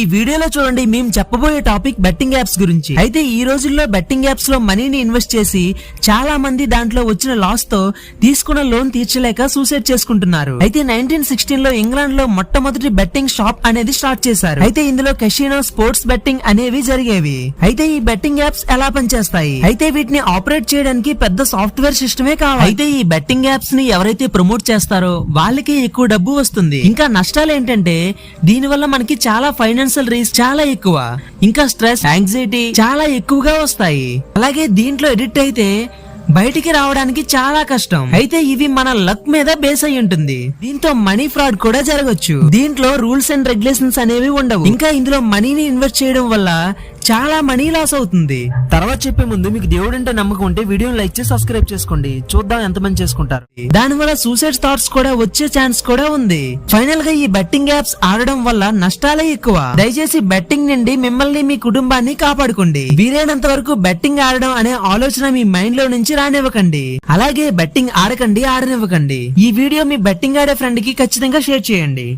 ఈ వీడియోలో చూడండి మేము చెప్పబోయే టాపిక్ బెట్టింగ్ యాప్స్ గురించి. అయితే ఈ రోజుల్లో బెట్టింగ్ యాప్స్లో మనీని ఇన్వెస్ట్ చేసి చాలా మంది దాంట్లో వచ్చిన లాస్తో తీసుకున్న లోన్ తీర్చలేక సూసైడ్ చేసుకుంటున్నారు. అయితే నైన్టీన్ సిక్స్టీన్లో ఇంగ్లాండ్లో మొట్టమొదటి బెట్టింగ్ షాప్ అనేది స్టార్ట్ చేశారు. అయితే ఇందులో కెషినో స్పోర్ట్స్ బెట్టింగ్ అనేవి జరిగేవి. అయితే ఈ బెట్టింగ్ యాప్స్ ఎలా పనిచేస్తాయి? అయితే వీటిని ఆపరేట్ చేయడానికి పెద్ద సాఫ్ట్వేర్ సిస్టమే కావాలి. అయితే ఈ బెట్టింగ్ యాప్స్ని ఎవరైతే ప్రమోట్ చేస్తారో వాళ్ళకి ఎక్కువ డబ్బు వస్తుంది. ఇంకా నష్టాలు ఏంటంటే దీని వల్ల మనకి చాలా ఫైనాన్షియల్ రిస్క్ చాలా ఎక్కువ. ఇంకా స్ట్రెస్ యాంగ్జైటీ చాలా ఎక్కువగా వస్తాయి. అలాగే దీంట్లో ఎడిట్ అయితే బయటికి రావడానికి చాలా కష్టం. అయితే ఇవి మన లక్ మీద బేస్ అయి ఉంటుంది. దీంతో మనీ ఫ్రాడ్ కూడా జరగచ్చు. దీంట్లో రూల్స్ అండ్ రెగ్యులేషన్స్ అనేవి ఉండవు. ఇంకా ఇందులో మనీని ఇన్వెస్ట్ చేయడం వల్ల చాలా మనీ లాస్ అవుతుంది. తర్వాత చెప్పే ముందు మీకు దేవుడు అంటే నమ్మకం ఉంటే వీడియోని లైక్ చేసి సబ్స్క్రైబ్ చేసుకోండి. చూద్దాం ఎంత మంది చేసుకుంటారు. దాని వల్ల సూసైడ్ థాట్స్ కూడా వచ్చే ఛాన్స్ కూడా ఉంది. ఫైనల్గా ఈ బెట్టింగ్ యాప్స్ ఆడడం వల్ల నష్టాలే ఎక్కువ. దయచేసి బెట్టింగ్ నుండి మిమ్మల్ని మీ కుటుంబాన్ని కాపాడుకోండి. వీలైనంత వరకు బెట్టింగ్ ఆడడం అనే ఆలోచన మీ మైండ్లో నుంచి రానివ్వకండి. అలాగే బెట్టింగ్ ఆడకండి ఆడనివ్వకండి. ఈ వీడియో మీ బెట్టింగ్ ఆడే ఫ్రెండ్కి ఖచ్చితంగా షేర్ చేయండి.